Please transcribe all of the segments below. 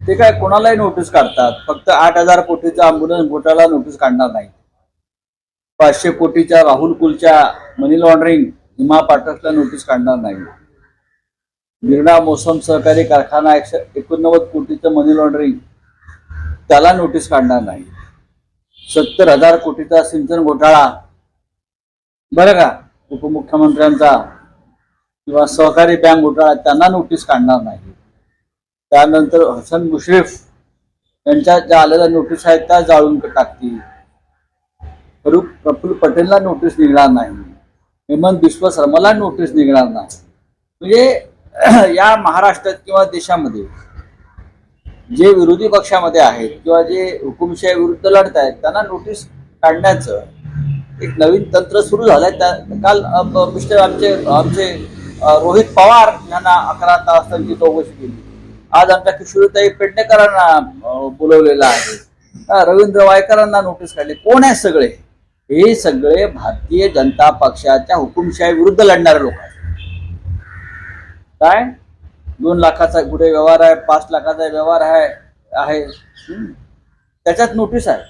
ते काय कोणालाही नोटीस काढतात. फक्त आठ हजार कोटीचा अँब्युलन्स घोटाळा नोटीस काढणार नाही. पाचशे कोटीच्या राहुल कुलच्या मनी लॉन्ड्रिंग हिमा पाठकला नोटीस काढणार नाही. गिरणा मोसम सहकारी कारखाना एकशे एकोणनव्वद कोटीचं मनी लॉन्ड्रिंग त्याला नोटीस काढणार नाही. सत्तर हजार कोटीचा सिंचन घोटाळा. बरं का? उपमुख्यमंत्र्यांचा किंवा सहकारी बँक घोटाळा त्यांना नोटीस काढणार नाही. त्यानंतर हसन मुश्रीफ यांच्या ज्या आलेल्या नोटीस आहेत त्या जाळून टाकतील. फरुख प्रफुल्ल पटेलला नोटीस निघणार नाही. हेमंत बिश्व शर्माला नोटीस निघणार नाही. म्हणजे या महाराष्ट्रात किंवा देशामध्ये जे विरोधी पक्षामध्ये आहेत किंवा जे हुकुमशाही विरुद्ध लढत आहेत त्यांना नोटीस काढण्याचं एक नवीन तंत्र सुरू झालंय. त्या काल मिस्टर आमचे आमचे रोहित पवार यांना अकरा तास त्यांची चौकशी केली. आज आमच्या किशोरीताई पेडणेकरांना बोलवलेला बोलवलेलं आहे. रवींद्र वायकरांना नोटीस काढली. कोण आहे सगळे? हे सगळे भारतीय जनता पक्षाच्या हुकुमशाही विरुद्ध लढणारे लोक आहेत. काय? दोन लाखाचा कुठे व्यवहार आहे पाच लाखाचा व्यवहार आहे आहे. त्याच्यात नोटीस आहे.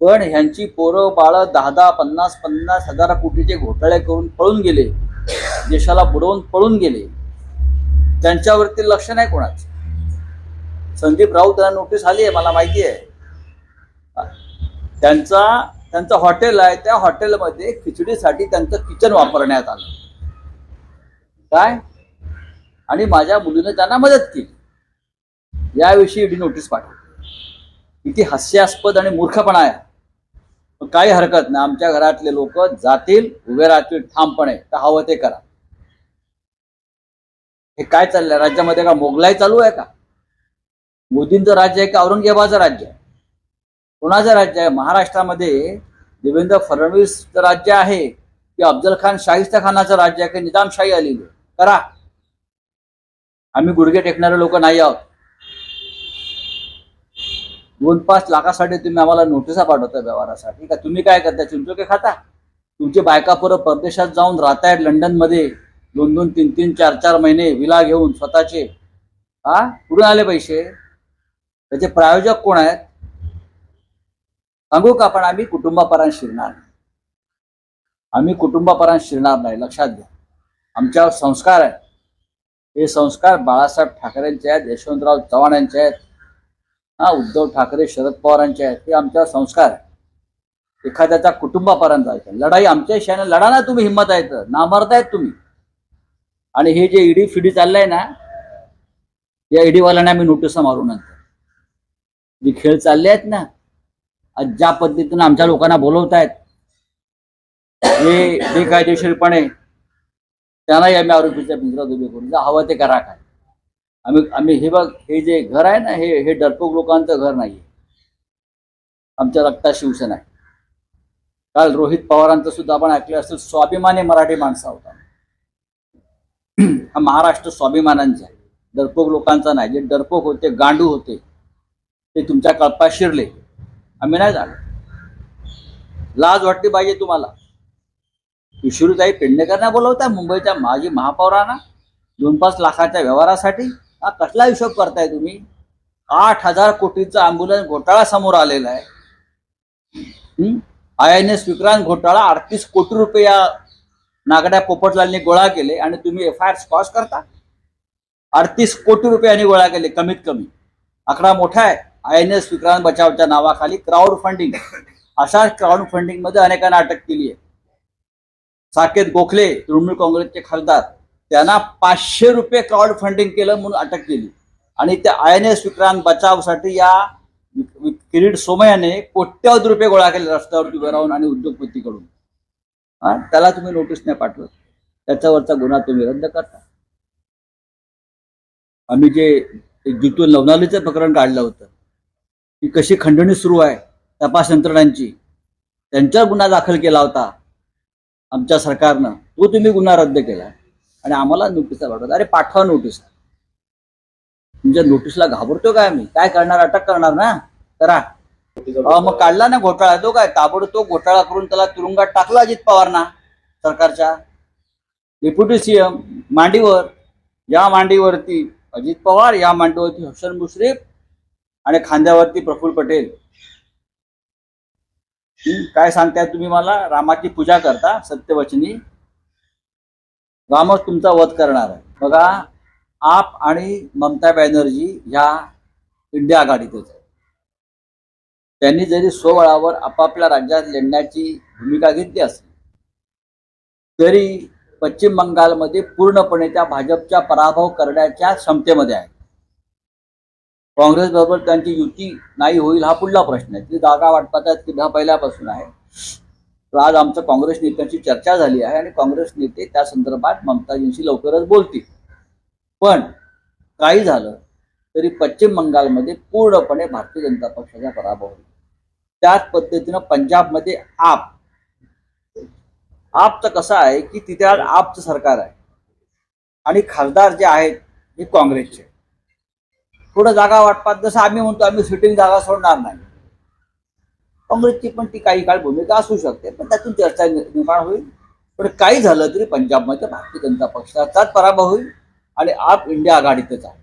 पण ह्यांची पोरं बाळं दहा दहा पन्नास पन्नास हजार कोटीचे घोटाळे करून पळून गेले. देशाला बुडवून पळून गेले. त्यांच्यावरती लक्ष नाही कोणाचं. संदीप राऊत यांना नोटीस आली आहे मला माहिती आहे. त्यांचा त्यांचं हॉटेल आहे त्या हॉटेलमध्ये खिचडीसाठी त्यांचं किचन वापरण्यात आलं. काय? आणि माझ्या मुलीने त्यांना मदत केली. याविषयी ईडी नोटीस पाठवली. किती हास्यास्पद आणि मूर्खपणा आहे. पण काही हरकत नाही. आमच्या घरातले लोक जातील उभे राहतील ठामपणे. तर हवं ते करा. हे काय चाललंय? राज्यामध्ये का मोगलाई चालू आहे का? मोदींचं राज्य आहे का औरंगजेबाचं राज्य? आहे कोणाचं राज्य आहे? महाराष्ट्रामध्ये देवेंद्र फडणवीसचं राज्य आहे की अफजल खान शाहिस्ता खानाचं राज्य आहे की निजामशाही आलेली आहे? करा. आम्ही गुडघे टेकणारे लोक नाही आहोत. दोन पाच लाखासाठी तुम्ही आम्हाला नोटिसा पाठवता व्यवहारासाठी. का तुम्ही काय करता चिंचोके खाता? तुमची बायका परदेशात जाऊन राहतायत लंडनमध्ये. दोन दोन तीन तीन चार चार महिने विला घेऊन स्वतःचे हा कुठून आले पैसे. त्याचे प्रायोजक कोण आहेत? सांगू का पण आम्ही कुटुंबापर्यंत शिरणार नाही. आम्ही कुटुंबापर्यंत शिरणार नाही लक्षात घ्या. आमच्यावर संस्कार आहेत हे संस्कार बाळासाहेब ठाकरेंचे आहेत यशवंतराव चव्हाण यांचे आहेत हा उद्धव ठाकरे शरद पवारांचे आहेत हे आमच्यावर संस्कार आहे. एखाद्याच्या कुटुंबापर्यंत जायचं. लढाई आमच्या शाने लढा ना तुम्ही हिंमत आहेत नामरतायत तुम्ही. आणि हे जे ईडी फिडी चाललंय ना या ईडीवाल्यांना आम्ही नोटिसा मारू नंतर जे खेळ चालले आहेत ना आज ज्या पद्धतीनं आमच्या लोकांना बोलवतायत हे बेकायदेशीरपणे त्यांनाही आम्ही आरोपीच्या पिंजरात उभे करून जा हवं ते करा काय. आम्ही आम्ही हे बघ हे जे घर आहे ना हे हे डरपोक लोकांचं घर नाही आमच्या रक्ता शिवसेना आहे. काल रोहित पवारांचं सुद्धा आपण ऐकलं असेल स्वाभिमानी मराठी माणसा होता. हा महाराष्ट्र स्वाभिमानांचा आहे. डरपोक लोकांचा नाही. जे डरपोक होते गांडू होते ते तुमच्या कळपात शिरले. आम्ही नाही झालो. लाज वाटली पाहिजे तुम्हाला. किशोरीताई पेडणेकरांना बोलवताय मुंबईच्या माजी महापौरांना? दोन पाच लाखाच्या व्यवहारासाठी? हा कसला हिशोब करताय तुम्ही? आठ हजार कोटीचा अँब्युलन्स घोटाळा समोर आलेला आहे. आय एन एस विक्रांत घोटाळा अडतीस कोटी रुपये या नागड्या पोपटलालनी गोळा केले आणि तुम्ही एफ आय आर स्कॉस करता. अडतीस कोटी रुपयांनी गोळा केले कमीत कमी. आकडा मोठा आहे. आय एन एस विक्रांत बचावच्या नावाखाली क्राऊड फंडिंग अशा क्राऊड फंडिंगमध्ये अनेकांना अटक केली आहे. साकेत गोखले तृणमूल काँग्रेसचे खासदार त्यांना पाचशे रुपये क्राऊड फंडिंग केलं म्हणून अटक केली. आणि त्या आय एन एस विक्रांत बचावसाठी या किरीट सोमयाने कोट्यावधी रुपये गोळा केले रस्त्यावरती उभे राहून आणि उद्योगपतीकडून. त्याला तुम्ही नोटीस नाही पाठवत. त्याच्यावरचा गुन्हा तुम्ही रद्द करता. आम्ही जे जितून लवनालीचं प्रकरण काढलं होतं ती कशी खंडणी सुरू आहे तपास यंत्रणांची त्यांच्यावर गुन्हा दाखल केला होता आमच्या सरकारनं तो तुम्ही गुन्हा रद्द केला. आणि आम्हाला नोटीसला पाठवत अरे पाठवा नोटीस तुमच्या नोटीसला घाबरतो काय आम्ही? काय करणार? अटक करणार ना? करा. मग काढला ना घोटाळा. तो काय ताबडतोब घोटाळा करून त्याला तुरुंगात टाकला अजित पवारना सरकारच्या. डेप्युटी सीएम मांडीवर या मांडीवरती अजित पवार या मांडीवरती हसन मुश्रीफ आणि खांद्यावरती प्रफुल्ल पटेल. काय सांगताय तुम्ही मला? रामाची पूजा करता सत्यवचनी. रामच तुमचा वध करणार आहे. बघा आप आणि ममता बॅनर्जी ह्या इंडिया आघाडीतच आहे त्यांनी जरी स्वबळावर आपापल्या राज्यात लढण्याची भूमिका घेतली असली तरी पश्चिम बंगालमध्ये पूर्णपणे त्या भाजपच्या पराभव करण्याच्या क्षमतेमध्ये आहे. काँग्रेस बरोबर त्यांची युती नाही होईल हा पुढला प्रश्न आहे. ती जागा वाटपाचा तिढा पहिल्यापासून आहे. तर आज आमचं काँग्रेस नेत्यांची चर्चा झाली आहे आणि काँग्रेस नेते त्या संदर्भात ममताजींशी लवकरच बोलतील. पण काही झालं तरी पश्चिम बंगालमध्ये पूर्णपणे भारतीय जनता पक्षाचा पराभव होईल. त्याच पद्धतीनं पंजाबमध्ये आप. आपचं कसं आहे की तिथे आज आपचं सरकार आहे. आणि खासदार जे आहेत हे काँग्रेसचे. थोडं जागा वाटपात जसं आम्ही म्हणतो आम्ही सिटिंग जागा सोडणार नाही. काँग्रेसची पण ती काही काळ भूमिका असू शकते पण त्यातून चर्चा निर्माण होईल. पण काही झालं तरी पंजाबमध्ये भारतीय जनता पक्षाचाच पराभव होईल आणि आप इंडिया आघाडीतच आहे.